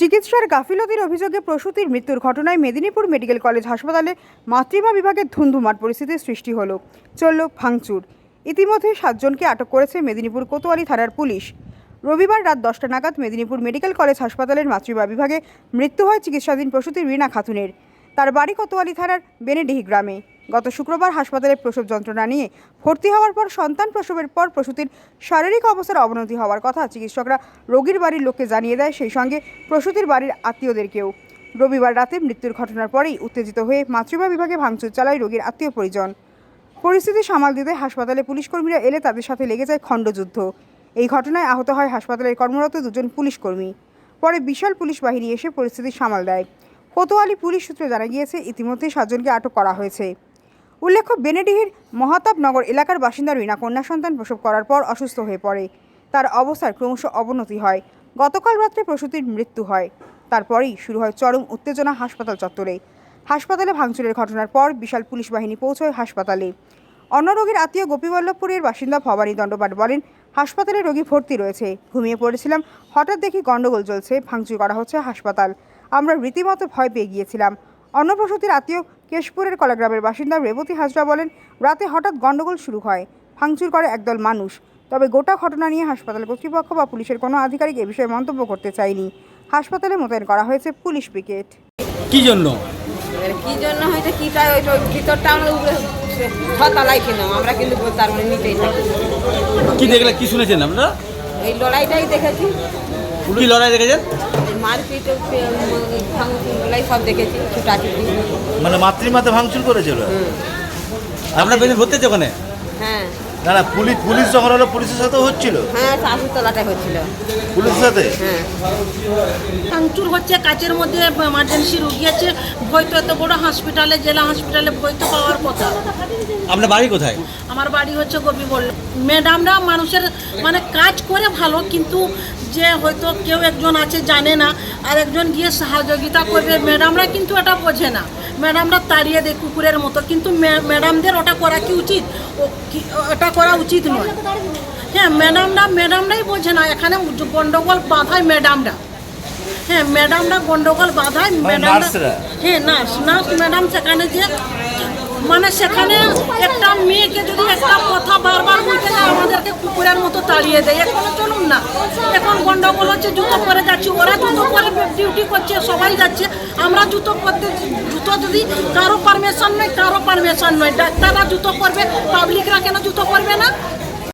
চিকিৎসার গাফিলতির অভিযোগে প্রসূতির মৃত্যুর ঘটনায় মেদিনীপুর মেডিকেল কলেজ হাসপাতালে মাতৃমা বিভাগে ধুন্ধুমার পরিস্থিতির সৃষ্টি হলো। চলল ভাঙচুর। ইতিমধ্যে সাতজনকে আটক করেছে মেদিনীপুর কোতোয়ালি থানার পুলিশ। রবিবার রাত দশটা নাগাদ মেদিনীপুর মেডিকেল কলেজ হাসপাতালের মাতৃমা বিভাগে মৃত্যু হয় চিকিৎসাধীন প্রসূতি রীনা খাতুনের। তার বাড়ি কোতোয়ালি থানার বেনেডিহি গ্রামে। গত শুক্রবার হাসপাতালে প্রসব যন্ত্রণা নিয়ে ভর্তি হওয়ার পর, সন্তান প্রসবের পর প্রসূতির শারীরিক অবস্থার অবনতি হওয়ার কথা চিকিৎসকরা রোগীর বাড়ির লোককে জানিয়ে দেয়। সেই সঙ্গে প্রসূতির বাড়ির আত্মীয়দেরকেও। রবিবার রাতে মৃত্যুর ঘটনার পরেই উত্তেজিত হয়ে মাতৃমা বিভাগে ভাঙচুর চালায় রোগীর আত্মীয় পরিজন। পরিস্থিতি সামাল দিতে হাসপাতালে পুলিশ কর্মীরা এলে তাদের সাথে লেগে যায় খণ্ডযুদ্ধ। এই ঘটনায় আহত হয় হাসপাতালের কর্মরত দুজন পুলিশ কর্মী। পরে বিশাল পুলিশ বাহিনী এসে পরিস্থিতি সামাল দেয়। কোতোয়ালি পুলিশ সূত্রে জানা গিয়েছে, ইতিমধ্যে সাতজনকে আটক করা হয়েছে। উল্লেখ্য, বেনেডিহির মহাতাবনগর এলাকার বাসিন্দা রীনা কন্যা সন্তান প্রসব করার পর অসুস্থ হয়ে পড়ে। তার অবস্থার ক্রমশ অবনতি হয়। গতকাল রাত্রে প্রসূতির মৃত্যু হয়। তারপরেই শুরু হয় চরম উত্তেজনা হাসপাতাল চত্বরে। হাসপাতালে ভাঙচুরের ঘটনার পর বিশাল পুলিশ বাহিনী পৌঁছয় হাসপাতালে। অন্য রোগীর আত্মীয় গোপীবল্লভপুরের বাসিন্দা ভবানী দণ্ডপাট বলেন, হাসপাতালে রোগী ভর্তি রয়েছে। ঘুমিয়ে পড়েছিলাম, হঠাৎ দেখি গণ্ডগোল চলছে, ভাঙচুর করা হচ্ছে হাসপাতাল। আমরা রীতিমতো ভয় পেয়ে গিয়েছিলাম। অন্য প্রসূতির আত্মীয় কেশপুরের কলাগ্রামের বাসিন্দা রেবতী হাজরা বলেন রাতে হঠাৎ গণ্ডগোল শুরু হয় ভাঙচুর করে একদল মানুষ। তবে গোটা ঘটনা নিয়ে হাসপাতাল কর্তৃপক্ষ বা পুলিশের কোনো আধিকারিক এ বিষয়ে মন্তব্য করতে চায়নি। হাসপাতালে মোতায়েন করা হয়েছে পুলিশ পিকেট কি জন্য? কি জন্য হয়তো কি তাই ওই ওই ভিতরটা আমরা উপরে ছতলায় ছিলাম আমরা কিন্তু তার মানে নিচেই থাকি। কি দেখলে কি শুনেছেন আপনারা? এই লড়াইটাই দেখেছি। কি লড়াই দেখেছেন? এই মারপিট ভাঙচুরগুলাই সব দেখেছি ছুটাছুটি। মানে মাতৃমাতে ভাঙচুর করেছিল? আপনার পেশেন্ট ভর্তি আছে ওখানে? হ্যাঁ। না না পুলিশ পুলিশ যখন হলো পুলিশের সাথেও হচ্ছিল? হ্যাঁ শাশুতলাটা হচ্ছিল। পুলিশের সাথে? হ্যাঁ। ভাঙচুর হচ্ছে কাচের মধ্যে এমার্জেন্সি রুগী আছে ভয় তো এত বড় হসপিটালে জেলা হসপিটালে ভয় তো পাওয়ার কথা। আপনার বাড়ি কোথায়? আমার বাড়ি হচ্ছে গোপী বলল ম্যাডামরা মানুষের মানে কাজ করে ভালো কিন্তু যে হয়তো কেউ একজন আছে জানে না আর একজন গিয়ে সহযোগিতা করবে ম্যাডামরা কিন্তু এটা বোঝে না। ম্যাডামরা তাড়িয়ে দেয় কুকুরের মতো কিন্তু ম্যাডামদের ওটা করা কি উচিত? ও ওটা করা উচিত নয়। হ্যাঁ ম্যাডামরা ম্যাডামরাই বোঝে না এখানে গন্ডগোল বাঁধায় ম্যাডামরা। হ্যাঁ ম্যাডামরা গন্ডগোল বাঁধায় ম্যাডামরা হ্যাঁ নার্স নার্স ম্যাডাম সেখানে যে মানে সেখানে একটা মেয়েকে যদি একটা কথা বারবার বলতে যায় আমাদেরকে কুকুরের মতো তাড়িয়ে দেয়। এখন চলুন না। এখন গন্ডগোল হচ্ছে, জুতো পরে যাচ্ছি। ওরা জুতো পরে ডিউটি করছে, সবাই যাচ্ছে। আমরা জুতো পরতে, জুতো যদি কারও পারমিশন নয় কারও পারমিশন নয়। ডাক্তাররা জুতো পরবে পাবলিকরা কেন জুতো পরবে না?